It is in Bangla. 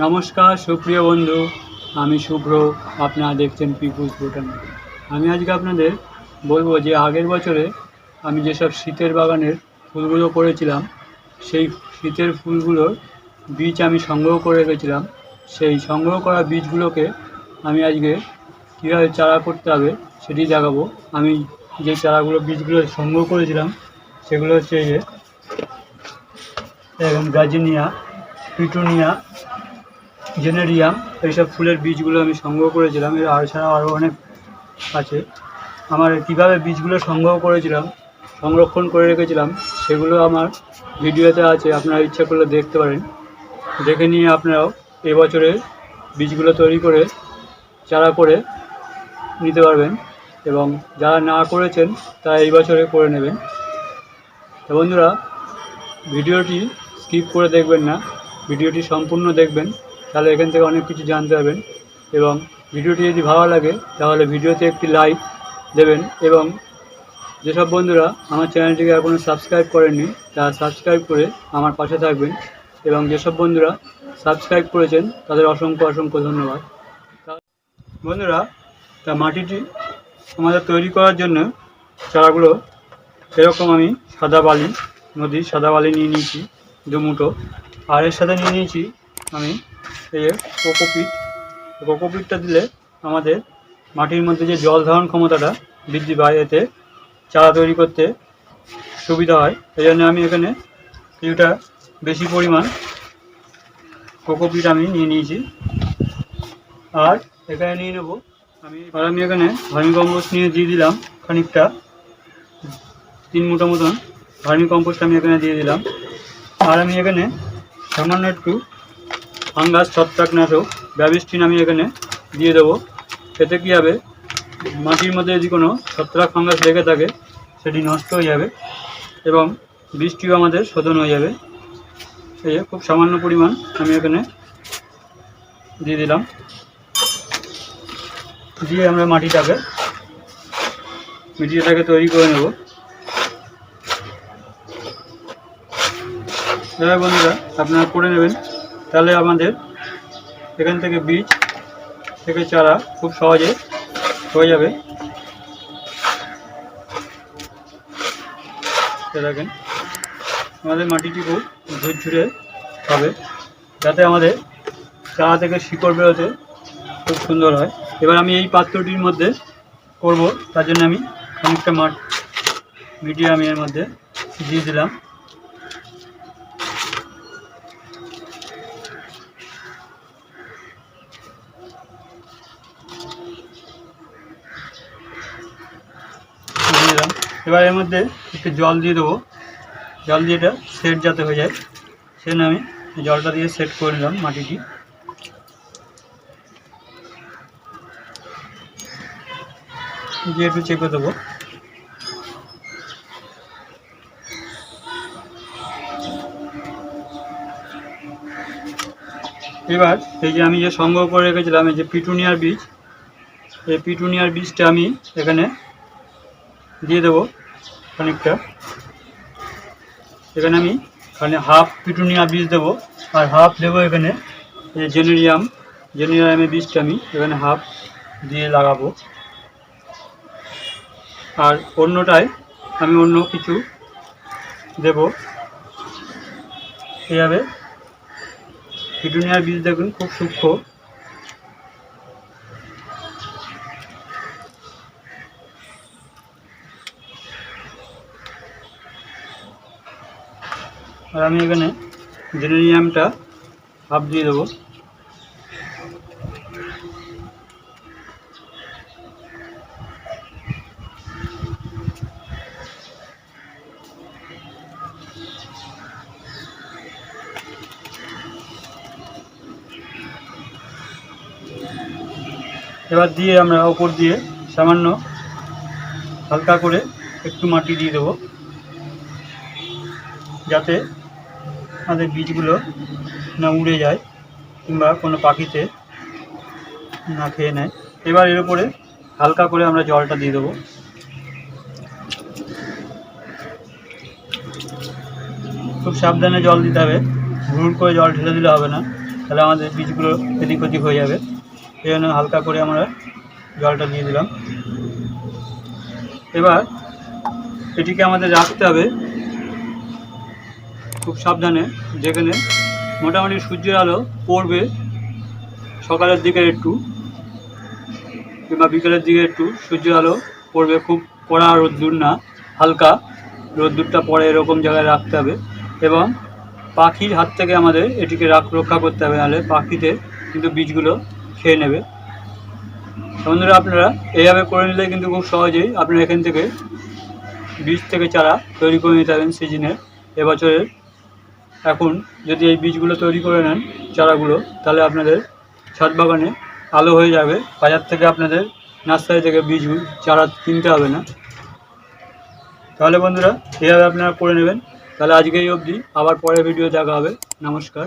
নমস্কার, সুপ্রিয় বন্ধু, আমি শুভ্র, আপনারা দেখছেন পিপুলস ভুটান আমি আজকে আপনাদের বলব যে আগের বছরে আমি যেসব শীতের বাগানের ফুলগুলো করেছিলাম, সেই শীতের ফুলগুলোর বীজ আমি সংগ্রহ করে রেখেছিলাম। সেই সংগ্রহ করা বীজগুলোকে আমি আজকে কীভাবে চারা করতে হবে সেটি দেখাবো। আমি যে চারাগুলো, বীজগুলো সংগ্রহ করেছিলাম, সেগুলো হচ্ছে যে এবং গাজিনিয়া, পিটুনিয়া জেনেরিয়াম, এইসব ফুলের বীজগুলো আমি সংগ্রহ করেছিলাম। এর আর ছাড়া আরও অনেক আছে। আমার কীভাবে বীজগুলো সংগ্রহ করেছিলাম, সংরক্ষণ করে রেখেছিলাম, সেগুলো আমার ভিডিওতে আছে, আপনারা ইচ্ছা করলে দেখতে পারেন। দেখে নিয়ে আপনারাও এবছরে বীজগুলো তৈরি করে, চারা করে নিতে পারবেন এবং যারা না করেছেন, তারা এই বছরে করে নেবেন। তো বন্ধুরা, ভিডিওটি স্কিপ করে দেখবেন না, ভিডিওটি সম্পূর্ণ দেখবেন। তাহলে এখান থেকে অনেক কিছু জানতে পারবেন। এবং ভিডিওটি যদি ভালো লাগে, তাহলে ভিডিওতে একটি লাইক দেবেন এবং যেসব বন্ধুরা আমার চ্যানেলটিকে এখনও সাবস্ক্রাইব করেননি, তারা সাবস্ক্রাইব করে আমার পাশে থাকবেন এবং যেসব বন্ধুরা সাবস্ক্রাইব করেছেন, তাদের অসংখ্য অসংখ্য ধন্যবাদ। বন্ধুরা, তা মাটিটি আমাদের তৈরি করার জন্য চারাগুলো এরকম আমি সাদা বালি নদীর সাদা বালি নিয়ে নিয়েছি, দু মুঠো। আর এর সাথে নিয়ে নিয়েছি আমি এই যে কোকোপিট। কোকোপিটটা দিলে আমাদের মাটির মধ্যে যে জল ধারণ ক্ষমতাটা বৃদ্ধি পায়, এতে চারা তৈরি করতে সুবিধা হয়। এই জন্য আমি এখানে কিছুটা বেশি পরিমাণ কোকোপিট আমি নিয়ে নিয়েছি। আর এখানে নিয়ে নেব। আমি আর আমি এখানে ভার্মি কম্পোস্ট নিয়ে দিয়ে দিলাম খানিকটা। তিন মুঠো মতন ভার্মি কম্পোস্ট আমি এখানে দিয়ে দিলাম। আর আমি এখানে সামান্য একটু ফাঙ্গাস ছত্রাকনাশক ব্যাবিস্টিন আমি এখানে দিয়ে দেবো। এতে কী হবে? মাটির মধ্যে যদি কোনো ছত্রাক ফাঙ্গাস লেগে থাকে, সেটি নষ্ট হয়ে যাবে এবং বৃষ্টিও আমাদের শোধন হয়ে যাবে। এই খুব সামান্য পরিমাণ আমি এখানে দিয়ে দিলাম। দিয়ে আমরা মাটিটাকে মিটিটাকে তৈরি করে নেব। বন্ধুরা, আপনারা করে নেবেন। তাহলে আমাদের এখান থেকে বীজ থেকে চারা খুব সহজে হয়ে যাবে। দেখেন, আমাদের মাটিটি খুব ঝুরঝুরে হবে, যাতে আমাদের চারা থেকে শিকড় বেরোতে খুব সুন্দর হয়। এবার আমি এই পাত্রটির মধ্যে করব, তার জন্য আমি অনেকটা মাঠ মিডিয়া আমি এর মধ্যে দিয়ে দিলাম। এবার এর মধ্যে একটু জল দিয়ে দেবো। জল দিয়ে এটা সেট যাতে হয়ে যায়। সেজন্য আমি জলটা দিয়ে সেট করে নিলাম মাটিটি। দিয়ে একটু চেপে দেবো। এবার এই যে আমি যে সংগ্রহ করে রেখেছিলাম, এই যে পিটুনিয়ার বীজ, এই পিটুনিয়ার বীজটা আমি এখানে দিয়ে দেবো খানিকটা। এখানে আমি এখানে হাফ পিটুনিয়া বীজ দেবো, আর হাফ দেবো এখানে জেনেরিয়াম জেনেরিয়ামের বীজটা আমি এখানে হাফ দিয়ে লাগাবো। আর অন্যটায় আমি অন্য কিছু দেব। এইভাবে পিটুনিয়ার বীজ দেখুন খুব সূক্ষ্ম। আর আমি এখানে জেনেরিয়ামটা হাফ দিয়ে দেবো। এবার দিয়ে আমরা ওপর দিয়ে সামান্য হালকা করে একটু মাটি দিয়ে দেবো, যাতে আমাদের বীজগুলো না উড়ে যায় কিংবা কোনো পাখিতে না খেয়ে নেয়। এবার এর উপরে হালকা করে আমরা জলটা দিয়ে দেবো। খুব সাবধানে জল দিতে হবে। ভুল করে জল ঢেলে দিলে হবে না। তাহলে আমাদের বীজগুলো এদিক ওদিক হয়ে যাবে। এই জন্য হালকা করে আমরা জলটা দিয়ে দিলাম। এবার এটিকে আমাদের রাখতে হবে খুব সাবধানে, যেখানে মোটামুটি সূর্যের আলো পড়বে সকালের দিকে একটু কিংবা বিকেলের দিকে একটু সূর্যের আলো পড়বে। খুব কড়া রোদ্দুর না, হালকা রোদ্দুরটা পরে এরকম জায়গায় রাখতে হবে এবং পাখির হাত থেকে আমাদের এটিকে রাখ, রক্ষা করতে হবে, নাহলে পাখিতে কিন্তু বীজগুলো খেয়ে নেবে। বন্ধুরা, আপনারা এইভাবে করে নিলে কিন্তু খুব সহজেই আপনারা এখান থেকে বীজ থেকে চারা তৈরি করে নিতে পারেন সিজনের এবছরের এখন যদি এই বীজগুলো তৈরি করে নেন, চারাগুলো, তাহলে আপনাদের ছাদ বাগানে আলো হয়ে যাবে। বাজার থেকে আপনাদের নার্সারি থেকে বীজ চারা কিনতে হবে না। তাহলে বন্ধুরা, এভাবে আপনারা করে নেবেন। তাহলে আজকে এই অবধি, আবার পরের ভিডিও দেখা হবে। নমস্কার।